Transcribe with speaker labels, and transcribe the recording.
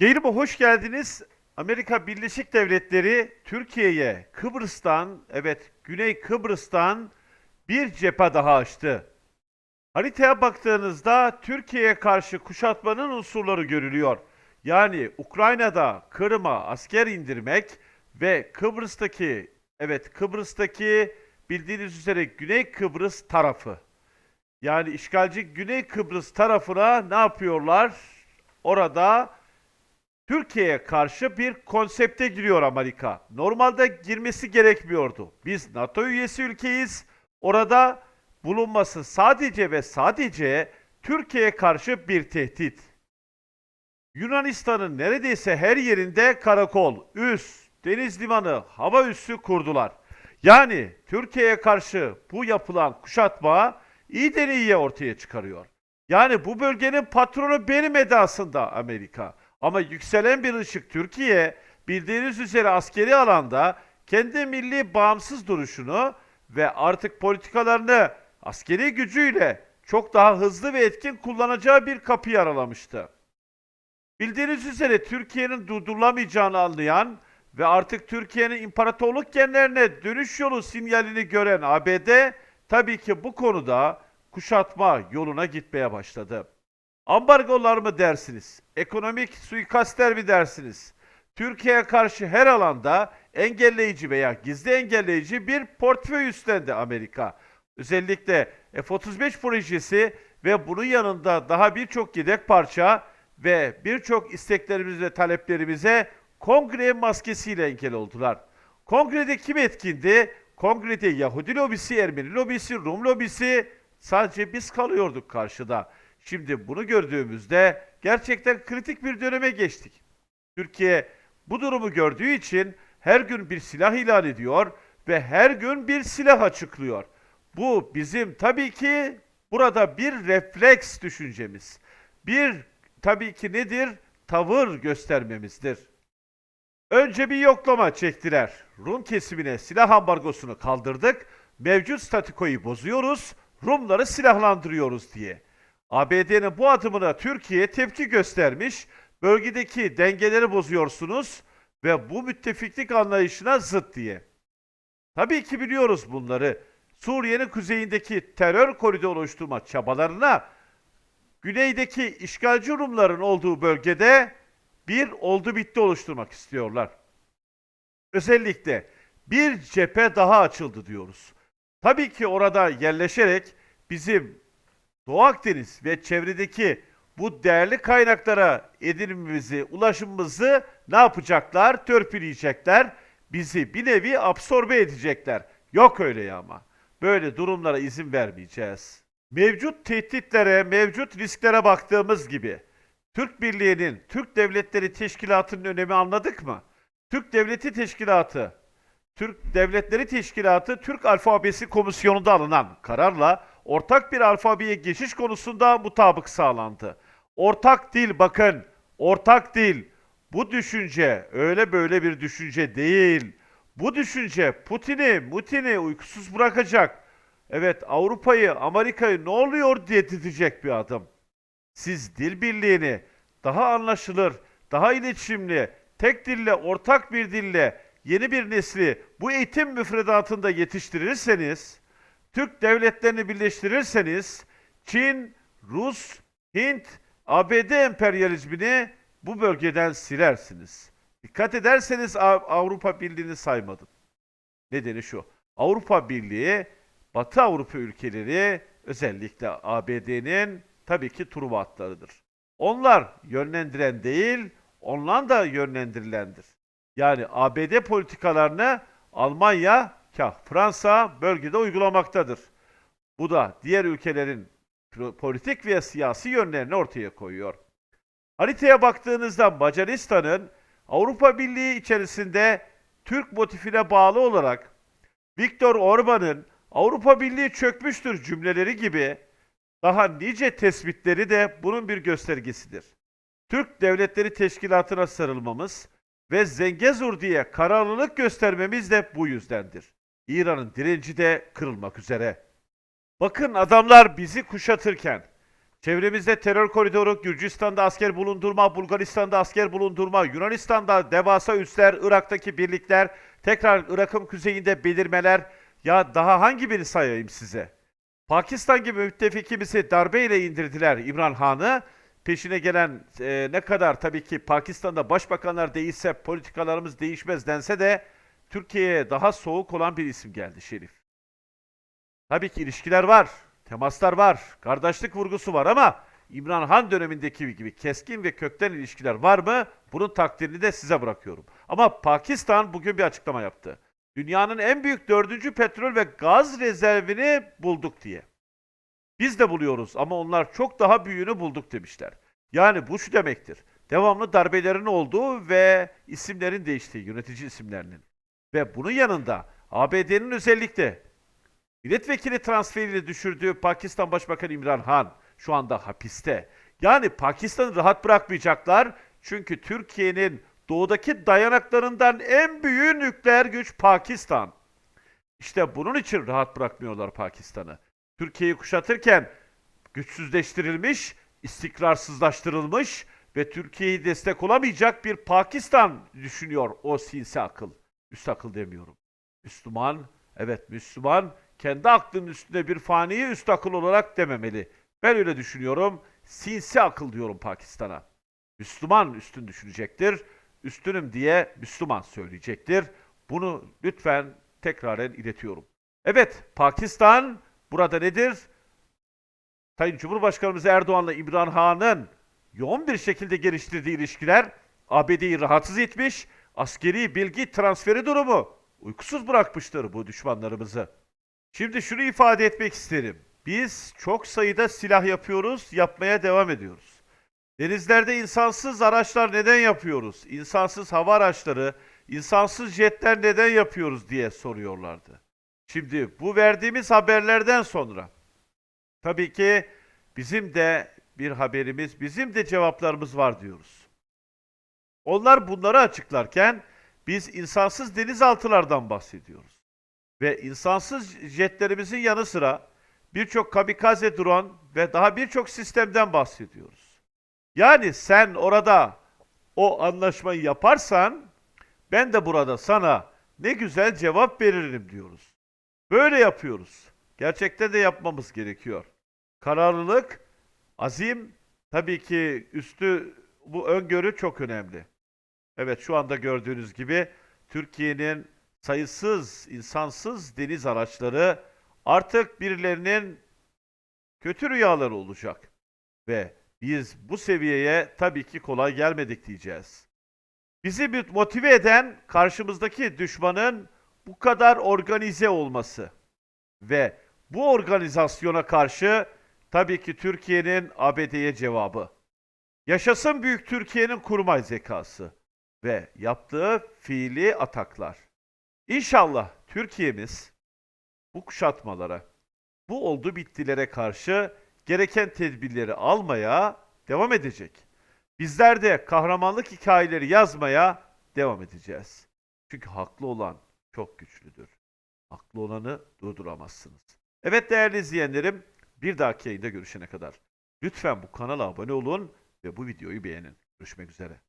Speaker 1: Yayınıma hoş geldiniz. Amerika Birleşik Devletleri Türkiye'ye Kıbrıs'tan, evet Güney Kıbrıs'tan bir cephe daha açtı. Haritaya baktığınızda Türkiye'ye karşı kuşatmanın unsurları görülüyor. Yani Ukrayna'da Kırım'a asker indirmek ve Kıbrıs'taki, evet Kıbrıs'taki bildiğiniz üzere Güney Kıbrıs tarafı. Yani işgalci Güney Kıbrıs tarafına ne yapıyorlar? Orada Türkiye'ye karşı bir konsepte giriyor Amerika. Normalde girmesi gerekmiyordu. Biz NATO üyesi ülkeyiz. Orada bulunması sadece ve sadece Türkiye'ye karşı bir tehdit. Yunanistan'ın neredeyse her yerinde karakol, üs, deniz limanı, hava üssü kurdular. Yani Türkiye'ye karşı bu yapılan kuşatma iyiden iyiye ortaya çıkarıyor. Yani bu bölgenin patronu benim edasında Amerika. Ama yükselen bir ışık Türkiye bildiğiniz üzere askeri alanda kendi milli bağımsız duruşunu ve artık politikalarını askeri gücüyle çok daha hızlı ve etkin kullanacağı bir kapıyı aralamıştı. Bildiğiniz üzere Türkiye'nin durdurulamayacağını anlayan ve artık Türkiye'nin imparatorluk genlerine dönüş yolu sinyalini gören ABD tabii ki bu konuda kuşatma yoluna gitmeye başladı. Ambargolar mı dersiniz? Ekonomik suikastler mi dersiniz? Türkiye'ye karşı her alanda engelleyici veya gizli engelleyici bir portföy üstlendi Amerika. Özellikle F-35 projesi ve bunun yanında daha birçok yedek parça ve birçok isteklerimiz ve taleplerimize kongre maskesiyle engel oldular. Kongrede kim etkindi? Kongrede Yahudi lobisi, Ermeni lobisi, Rum lobisi sadece biz kalıyorduk karşıda. Şimdi bunu gördüğümüzde gerçekten kritik bir döneme geçtik. Türkiye bu durumu gördüğü için her gün bir silah ilan ediyor ve her gün bir silah açıklıyor. Bu bizim tabii ki burada bir refleks düşüncemiz. Bir tabii ki nedir? Tavır göstermemizdir. Önce bir yoklama çektiler. Rum kesimine silah ambargosunu kaldırdık. Mevcut statikoyu bozuyoruz. Rumları silahlandırıyoruz diye. ABD'nin bu adımına Türkiye tepki göstermiş. Bölgedeki dengeleri bozuyorsunuz ve bu müttefiklik anlayışına zıt diye. Tabii ki biliyoruz bunları. Suriye'nin kuzeyindeki terör koridoru oluşturma çabalarına güneydeki işgalci Rumların olduğu bölgede bir oldu bitti oluşturmak istiyorlar. Özellikle bir cephe daha açıldı diyoruz. Tabii ki orada yerleşerek bizim Doğu Akdeniz ve çevredeki bu değerli kaynaklara edinimimizi, ulaşımımızı ne yapacaklar? Törpüleyecekler. Bizi bir nevi absorbe edecekler. Yok öyle ya ama. Böyle durumlara izin vermeyeceğiz. Mevcut tehditlere, mevcut risklere baktığımız gibi Türk Birliği'nin, Türk Devletleri Teşkilatı'nın önemi anladık mı? Türk Devleti Teşkilatı, Türk Devletleri Teşkilatı Türk Alfabesi Komisyonu'nda alınan kararla ortak bir alfabeye geçiş konusunda mutabık sağlandı. Ortak dil bakın, ortak dil. Bu düşünce öyle böyle bir düşünce değil. Bu düşünce Putin'i, Mutin'i uykusuz bırakacak. Evet Avrupa'yı, Amerika'yı ne oluyor diye titrecek bir adım. Siz dil birliğini daha anlaşılır, daha iletişimli, tek dille, ortak bir dille yeni bir nesli bu eğitim müfredatında yetiştirirseniz, Türk devletlerini birleştirirseniz, Çin, Rus, Hint, ABD emperyalizmini bu bölgeden silersiniz. Dikkat ederseniz Av- Avrupa Birliği'ni saymadım. Nedeni şu. Avrupa Birliği, Batı Avrupa ülkeleri özellikle ABD'nin tabii ki Truva atlarıdır. Onlar yönlendiren değil, onlar da yönlendirilendir. Yani ABD politikalarını Almanya, Fransa bölgede uygulamaktadır. Bu da diğer ülkelerin politik ve siyasi yönlerini ortaya koyuyor. Haritaya baktığınızda Macaristan'ın Avrupa Birliği içerisinde Türk motifine bağlı olarak Viktor Orban'ın Avrupa Birliği çökmüştür cümleleri gibi daha nice tespitleri de bunun bir göstergesidir. Türk Devletleri Teşkilatı'na sarılmamız ve Zengezur diye kararlılık göstermemiz de bu yüzdendir. İran'ın direnci de kırılmak üzere. Bakın adamlar bizi kuşatırken, Çevremizde terör koridoru, Gürcistan'da asker bulundurma, Bulgaristan'da asker bulundurma, Yunanistan'da devasa üsler, Irak'taki birlikler, tekrar Irak'ın kuzeyinde belirmeler. Ya daha hangi birini sayayım size? Pakistan gibi müttefikimizi darbeyle indirdiler İmran Han'ı. Peşine gelen e, ne kadar tabii ki Pakistan'da başbakanlar değişse politikalarımız değişmez dense de Türkiye'ye daha soğuk olan bir isim geldi Şerif. Tabii ki ilişkiler var, temaslar var, kardeşlik vurgusu var ama İmran Han dönemindeki gibi keskin ve kökten ilişkiler var mı? Bunun takdirini de size bırakıyorum. Ama Pakistan bugün bir açıklama yaptı. Dünyanın en büyük dördüncü petrol ve gaz rezervini bulduk diye. Biz de buluyoruz ama onlar çok daha büyüğünü bulduk demişler. Yani bu şu demektir. Devamlı darbelerin olduğu ve isimlerin değiştiği, yönetici isimlerinin. Ve bunun yanında ABD'nin özellikle milletvekili transferiyle düşürdüğü Pakistan Başbakanı İmran Han şu anda hapiste. Yani Pakistan'ı rahat bırakmayacaklar. Çünkü Türkiye'nin doğudaki dayanaklarından en büyüğü nükleer güç Pakistan. İşte bunun için rahat bırakmıyorlar Pakistan'ı. Türkiye'yi kuşatırken güçsüzleştirilmiş, istikrarsızlaştırılmış ve Türkiye'yi destek olamayacak bir Pakistan düşünüyor o sinsi akıl. Üst akıl demiyorum. Müslüman, evet Müslüman kendi aklının üstünde bir faniyi üst akıl olarak dememeli. Ben öyle düşünüyorum. Sinsi akıl diyorum Pakistan'a. Müslüman üstün düşünecektir. Üstünüm diye Müslüman söyleyecektir. Bunu lütfen tekraren iletiyorum. Evet, Pakistan burada nedir? Sayın Cumhurbaşkanımız Erdoğan'la İmran Han'ın yoğun bir şekilde geliştirdiği ilişkiler ABD'yi rahatsız etmiş, askeri bilgi transferi durumu uykusuz bırakmıştır bu düşmanlarımızı. Şimdi şunu ifade etmek isterim. Biz çok sayıda silah yapıyoruz, yapmaya devam ediyoruz. Denizlerde insansız araçlar neden yapıyoruz? İnsansız hava araçları, insansız jetler neden yapıyoruz diye soruyorlardı. Şimdi bu verdiğimiz haberlerden sonra tabii ki bizim de bir haberimiz, bizim de cevaplarımız var diyoruz. Onlar bunları açıklarken biz insansız denizaltılardan bahsediyoruz. Ve insansız jetlerimizin yanı sıra birçok kamikaze drone ve daha birçok sistemden bahsediyoruz. Yani sen orada o anlaşmayı yaparsan ben de burada sana ne güzel cevap veririm diyoruz. Böyle yapıyoruz. Gerçekten de yapmamız gerekiyor. Kararlılık, azim, tabii ki üstü bu öngörü çok önemli. Evet şu anda gördüğünüz gibi Türkiye'nin sayısız insansız deniz araçları artık birilerinin kötü rüyaları olacak. Ve biz bu seviyeye tabii ki kolay gelmedik diyeceğiz. Bizi motive eden karşımızdaki düşmanın bu kadar organize olması ve bu organizasyona karşı tabii ki Türkiye'nin ABD'ye cevabı. Yaşasın büyük Türkiye'nin kurmay zekası ve yaptığı fiili ataklar. İnşallah Türkiye'miz bu kuşatmalara, bu oldu bittilere karşı gereken tedbirleri almaya devam edecek. Bizler de kahramanlık hikayeleri yazmaya devam edeceğiz. Çünkü haklı olan çok güçlüdür. Haklı olanı durduramazsınız. Evet değerli izleyenlerim, bir dahaki yayında görüşene kadar lütfen bu kanala abone olun ve bu videoyu beğenin. Görüşmek üzere.